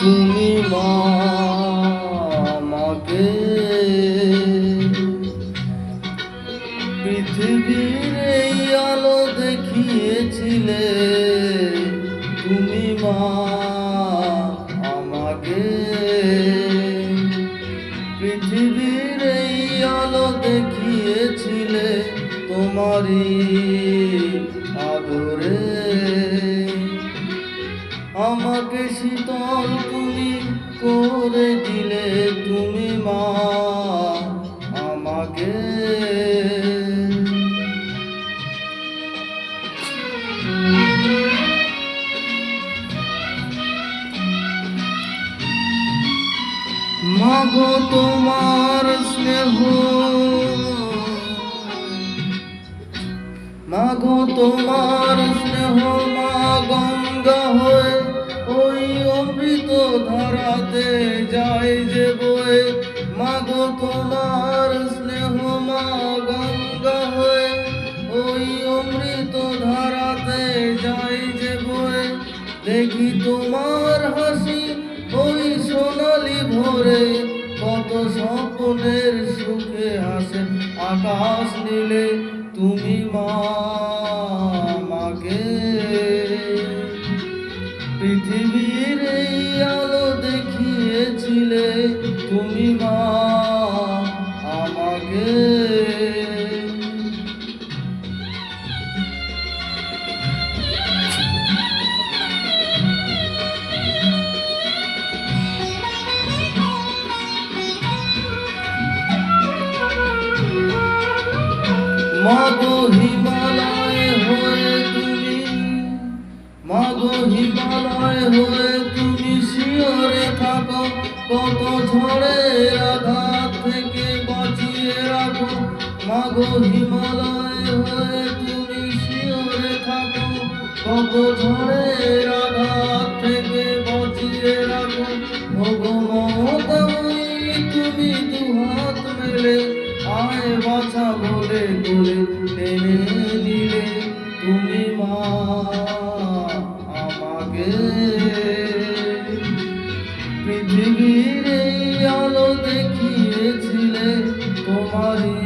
তুমি আমাকে পৃথিবীর এই আলো দেখিয়েছিলে তুমি মা আমাকে দেখিয়েছিলে তোমারই আদরে। আমাকে শীতল তুমি করে দিলে। মাগো তোমার স্নেহ। মাগো তোমার স্নেহ, মা গঙ্গা হয়ে ওই অমৃত ধারাতে যায় যে বয়ে। মাগো তোমার স্নেহ, মা গঙ্গা হয়ে ওই অমৃত ধারাতে যায় যে বয়ে। দেখি তোমার হাসি সোনালি ভোরে কত স্বপ্নের সুখে হাসে, আকাশ নীলে, তুমি মা আমাকে পৃথিবীর এই আলো দেখিয়েছিলে, তুমি মা, আমাকে। মাগো হিমালয় হয়ে তুমি, মাগো হিমালয় হয়ে তুমি শিওরে থাকো, কত ঝড়ের আঘাত থেকে বাঁচিয়ে রাখো। মাগো হিমালয় হয়ে তুমি শিওরে থাকো, কত ঝড়ের আঘাত বাছা বলে তুলে টেনে দিলে তুমি মা আমাকে। পৃথিবীর আলো দেখিয়েছিলে তোমারই